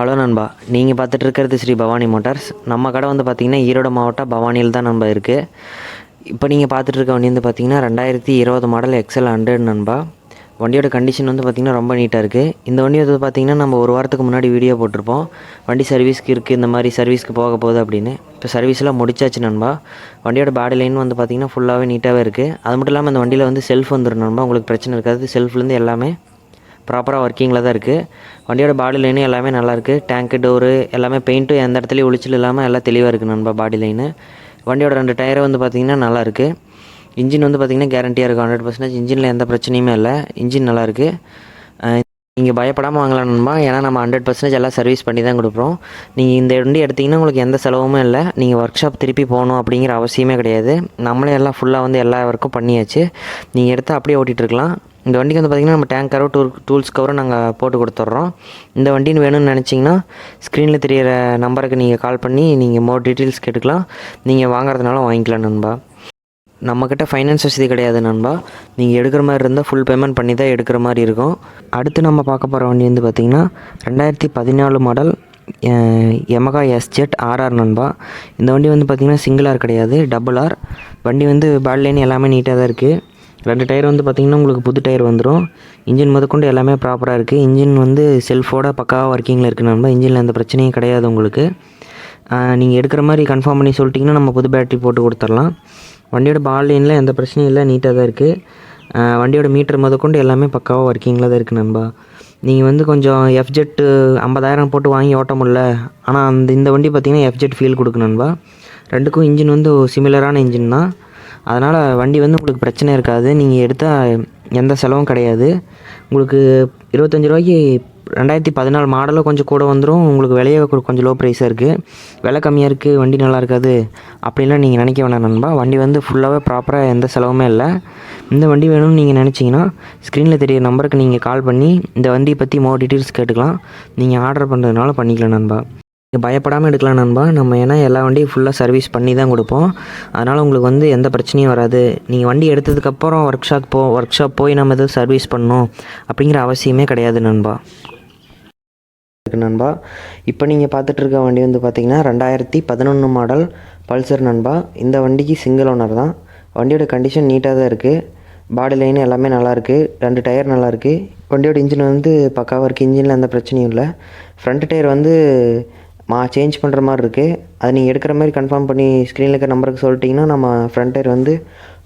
Hello நண்பா நீங்கள் பார்த்துட்டு இருக்கிறது ஸ்ரீ பவானி மோட்டார்ஸ். நம்ம கடை வந்து பார்த்திங்கன்னா ஈரோடு மாவட்டம் பவானியில் தான் நண்பா இருக்குது இப்போ நீங்கள் பார்த்துட்டு இருக்க வண்டி வந்து பார்த்தீங்கன்னா ரெண்டாயிரத்தி இருபது மாடல் எக்ஸல் ஹண்ட்ரட் நண்பா. வண்டியோட கண்டிஷன் வந்து பார்த்திங்கன்னா ரொம்ப நீட்டாக இருக்குது இந்த வண்டி வந்து பார்த்திங்கன்னா நம்ம ஒரு வாரத்துக்கு முன்னாடி வீடியோ போட்டிருப்போம். வண்டி சர்வீஸ்க்கு இருக்குது இந்த மாதிரி சர்வீஸ்க்கு போக போகுது அப்படின்னு. இப்போ சர்வீஸ்லாம் முடிச்சாச்சு நண்பா. வண்டியோட பாடி லைன் வந்து பார்த்திங்கன்னா ஃபுல்லாகவே நீட்டாகவே இருக்குது அது மட்டும் இல்லாமல் அந்த வண்டியில் வந்து செல்ஃப் வந்துடும் நண்பா. உங்களுக்கு பிரச்சனை இருக்காது. செல்ஃப்லேருந்து எல்லாமே ப்ராப்பராக ஒர்க்கிங்கில் தான் இருக்குது வண்டியோட பாடி லைனு எல்லாமே நல்லாயிருக்கு டேங்க்கு டோரு எல்லாமே பெயிண்ட்டும் எந்த இடத்துலையும் ஒளிச்சல் இல்லாமல் எல்லாம் தெளிவாக இருக்குது நண்பா பாடி லைனு வண்டியோட ரெண்டு டயரை வந்து பார்த்திங்கன்னா நல்லாயிருக்கு இன்ஜின் வந்து பார்த்திங்கன்னா கேரண்டியாக இருக்கும் ஹண்ட்ரட் பர்சன்டேஜ் இன்ஜினில் எந்த பிரச்சனையுமே இல்லை. இன்ஜின் நல்லாயிருக்கு நீங்கள் பயப்படாமல் வாங்கலாம் நண்பா. ஏன்னா நம்ம ஹண்ட்ரட் பர்சன்டேஜ் எல்லாம் சர்வீஸ் பண்ணி தான் கொடுப்போம். நீங்கள் இந்த வண்டி எடுத்திங்கன்னா உங்களுக்கு எந்த செலவுமே இல்லை. நீங்கள் ஒர்க் ஷாப் திருப்பி போகணும் அப்படிங்கிற அவசியமே கிடையாது. நம்மளே எல்லாம் ஃபுல்லாக வந்து எல்லா ஒர்க்கும் பண்ணியாச்சு. நீங்கள் எடுத்து அப்படியே ஓட்டிகிட்டு இருக்கலாம். இந்த வண்டிக்கு வந்து பார்த்திங்கன்னா நம்ம டேங்க் கவரும் டூல் டூல்ஸ் கவரும் நாங்கள் போட்டு கொடுத்துட்றோம். இந்த வண்டின்னு வேணும்னு நினச்சிங்கன்னா ஸ்க்ரீனில் தெரியிற நம்பருக்கு நீங்கள் கால் பண்ணி நீங்கள் மோர் டீட்டெயில்ஸ் கேட்டுக்கலாம். நீங்கள் வாங்குறதுனால வாங்கிக்கலாம் நண்பா. நம்மக்கிட்ட ஃபைனான்ஸ் வசதி கிடையாது நண்பா. நீங்கள் எடுக்கிற மாதிரி இருந்தால் ஃபுல் பேமெண்ட் பண்ணி தான் எடுக்கிற மாதிரி இருக்கும். அடுத்து நம்ம பார்க்க போகிற வண்டி வந்து பார்த்திங்கன்னா ரெண்டாயிரத்தி பதினாலு மாடல் எமகா எஸ்ஜெட் ஆர்ஆர் நண்பா. இந்த வண்டி வந்து பார்த்திங்கன்னா சிங்கிள் ஆர் கிடையாது டபுள் ஆர் வண்டி வந்து பேட் எல்லாமே நீட்டாக தான் இருக்குது ரெண்டு டயர் வந்து பார்த்திங்கன்னா உங்களுக்கு புது டயர் வந்துடும் இன்ஜின் முதற்கொண்டு எல்லாமே ப்ராப்பராக இருக்குது இன்ஜின் வந்து செல்ஃபோட பக்காவாக ஒர்க்கிங்கில் இருக்குது நண்பா. இன்ஜினில் எந்த பிரச்சனையும் கிடையாது உங்களுக்கு. நீங்கள் எடுக்கிற மாதிரி கன்ஃபார்ம் பண்ணி சொல்லிட்டிங்கன்னா நம்ம புது பேட்டரி போட்டு கொடுத்துடலாம். வண்டியோட பால்லைனில் எந்த பிரச்சனையும் இல்லை நீட்டாக தான் இருக்குது வண்டியோட மீட்டர் முதற்கொண்டு எல்லாமே பக்காவாக ஒர்க்கிங்கில் தான் இருக்குது நண்பா. நீங்கள் வந்து கொஞ்சம் எஃப்ஜெட்டு ஐம்பதாயிரம் போட்டு வாங்கி ஓட்ட முடியல. ஆனால் அந்த இந்த வண்டி பார்த்திங்கன்னா எஃப்ஜெட் ஃபீல் கொடுக்கு நண்பா. ரெண்டுக்கும் இன்ஜின் வந்து சிமிலரான இன்ஜின் தான். அதனால் வண்டி வந்து உங்களுக்கு பிரச்சனை இருக்காது. நீங்கள் எடுத்தால் எந்த செலவும் கிடையாது. உங்களுக்கு இருபத்தஞ்சி ரூபாய்க்கு ரெண்டாயிரத்தி பதினாலு மாடலும் கொஞ்சம் கூட வந்துடும் உங்களுக்கு விலையே கொஞ்சம் லோ ப்ரைஸாக இருக்குது விலை கம்மியாக இருக்குது வண்டி நல்லா இருக்காது அப்படின்லாம் நீங்கள் நினைக்க வேணாம் நண்பா. வண்டி வந்து ஃபுல்லாகவே ப்ராப்பராக எந்த செலவுமே இல்லை. இந்த வண்டி வேணும்னு நீங்கள் நினச்சிங்கன்னா ஸ்க்ரீனில் தெரிய நம்பருக்கு நீங்கள் கால் பண்ணி இந்த வண்டியை பற்றி மோர் டீட்டெயில்ஸ் கேட்டுக்கலாம். நீங்கள் ஆர்டர் பண்ணுறதுனால பண்ணிக்கலாம் நண்பா. நீங்கள் பயப்படாமல் எடுக்கலாம் நண்பா. நம்ம ஏன்னா எல்லா வண்டியும் ஃபுல்லாக சர்வீஸ் பண்ணி தான் கொடுப்போம். அதனால் உங்களுக்கு வந்து எந்த பிரச்சனையும் வராது. நீங்கள் வண்டி எடுத்ததுக்கப்புறம் ஒர்க் ஷாப் போ ஒர்க் ஷாப் போய் நம்ம எதுவும் சர்வீஸ் பண்ணணும் அப்படிங்கிற அவசியமே கிடையாது நண்பா. இருக்கு நண்பா. இப்போ நீங்கள் பார்த்துட்டு இருக்க வண்டி வந்து பார்த்தீங்கன்னா ரெண்டாயிரத்தி பதினொன்று மாடல் பல்சர் நண்பா. இந்த வண்டிக்கு சிங்கிள் ஓனர் தான். வண்டியோட கண்டிஷன் நீட்டாக தான் இருக்குது பாடி லைன் எல்லாமே நல்லாயிருக்கு ரெண்டு டயர் நல்லாயிருக்கு வண்டியோட இன்ஜின் வந்து பக்காவாக இருக்குது இன்ஜினில் எந்த பிரச்சனையும் இல்லை. ஃப்ரண்ட் டயர் வந்து மா சேஞ்ச் பண்ணுற மாதிரி இருக்குது அதை நீங்கள் எடுக்கிற மாதிரி கன்ஃபார்ம் பண்ணி ஸ்க்ரீனில் இருக்க நம்பருக்கு சொல்லிட்டிங்கன்னா நம்ம ஃப்ரண்ட் டயர் வந்து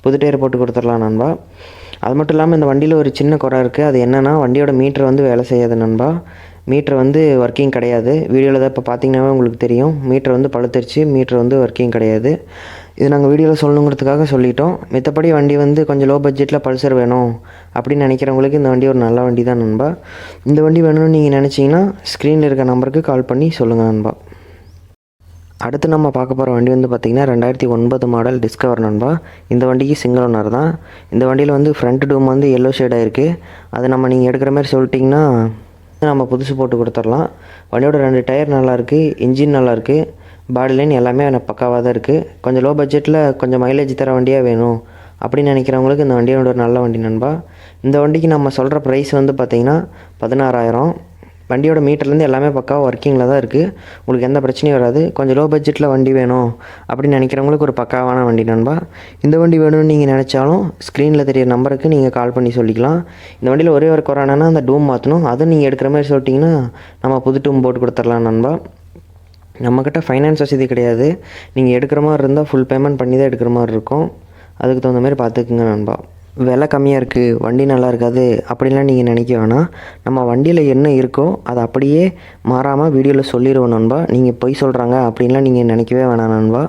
புது டயர் போட்டு கொடுத்துடலாம் நண்பா. அது மட்டும் இல்லாமல் இந்த வண்டியில் ஒரு சின்ன குறை இருக்குது அது என்னென்னா வண்டியோட மீட்டர் வந்து வேலை செய்யாது நண்பா. மீட்டர் வந்து ஒர்க்கிங் கிடையாது. வீடியோவில் தான் இப்போ பார்த்தீங்கன்னாவே உங்களுக்கு தெரியும். மீட்டர் வந்து பழுத்துருச்சு. மீட்டர் வந்து ஒர்க்கிங் கிடையாது. இது நாங்கள் வீடியோவில் சொல்லணுங்கிறதுக்காக சொல்லிட்டோம். மித்தபடி வண்டி வந்து கொஞ்சம் லோ பட்ஜெட்டில் பல்சர் வேணும் அப்படின்னு நினைக்கிறவங்களுக்கு இந்த வண்டி ஒரு நல்ல வண்டி தான் நண்பா. இந்த வண்டி வேணும்னு நீங்கள் நினச்சிங்கன்னா ஸ்க்ரீனில் இருக்க நம்பருக்கு கால் பண்ணி சொல்லுங்கள் நண்பா. அடுத்து நம்ம பார்க்க போகிற வண்டி வந்து பார்த்திங்கன்னா ரெண்டாயிரத்தி ஒன்பது மாடல் டிஸ்கவர் நண்பா. இந்த வண்டிக்கு சிங்கிள் ஓனர் தான். இந்த வண்டியில் வந்து ஃப்ரண்ட் டூம் வந்து எல்லோ ஷேடாக இருக்குது அதை நம்ம நீங்கள் எடுக்கிற மாதிரி சொல்லிட்டிங்கன்னா நம்ம புதுசு போட்டு கொடுத்துடலாம். வண்டியோட ரெண்டு டயர் நல்லாயிருக்கு இன்ஜின் நல்லாயிருக்கு பாடி லைன் எல்லாமே பக்காவாக தான் இருக்குது கொஞ்சம் லோ பட்ஜெட்டில் கொஞ்சம் மைலேஜ் தர வண்டியாக வேணும். அப்படின்னு நினைக்கிறவங்களுக்கு இந்த வண்டியோட ஒரு நல்ல வண்டி நண்பா. இந்த வண்டிக்கு நம்ம சொல்கிற ப்ரைஸ் வந்து பார்த்திங்கன்னா பதினாறாயிரம். வண்டியோட மீட்டர்லேருந்து எல்லாமே பக்காவாக ஒர்க்கிங்கில் தான் இருக்குது உங்களுக்கு எந்த பிரச்சனையும் வராது. கொஞ்சம் லோ பட்ஜெட்டில் வண்டி வேணும் அப்படின்னு நினைக்கிறவங்களுக்கு ஒரு பக்காவான வண்டி நண்பா. இந்த வண்டி வேணும்னு நீங்கள் நினச்சாலும் ஸ்க்ரீனில் தெரிய நம்பருக்கு நீங்கள் கால் பண்ணி சொல்லிக்கலாம். இந்த வண்டியில் ஒரே ஒரு குறை அந்த டூம் மாற்றணும் அதுவும் நீங்கள் எடுக்கிற மாதிரி சொல்லிட்டிங்கன்னா நம்ம புது டூம் போட்டு கொடுத்துடலாம் நண்பா. நம்மக்கிட்ட ஃபைனான்ஸ் வசதி கிடையாது. நீங்கள் எடுக்கிற மாதிரி இருந்தால் ஃபுல் பேமெண்ட் பண்ணி தான் எடுக்கிற மாதிரி இருக்கும். அதுக்கு தகுந்த மாதிரி பார்த்துக்குங்க நண்பா. விலை கம்மியாக இருக்குது வண்டி நல்லா இருக்காது அப்படின்லாம் நீங்கள் நினைக்க வேணாம். நம்ம வண்டியில் என்ன இருக்கோ அதை அப்படியே மாறாமல் வீடியோவில் சொல்லிடுவோம் நண்பா. நீங்கள் பொய் சொல்கிறாங்க அப்படின்லாம் நீங்கள் நினைக்கவே வேணாம் நண்பா.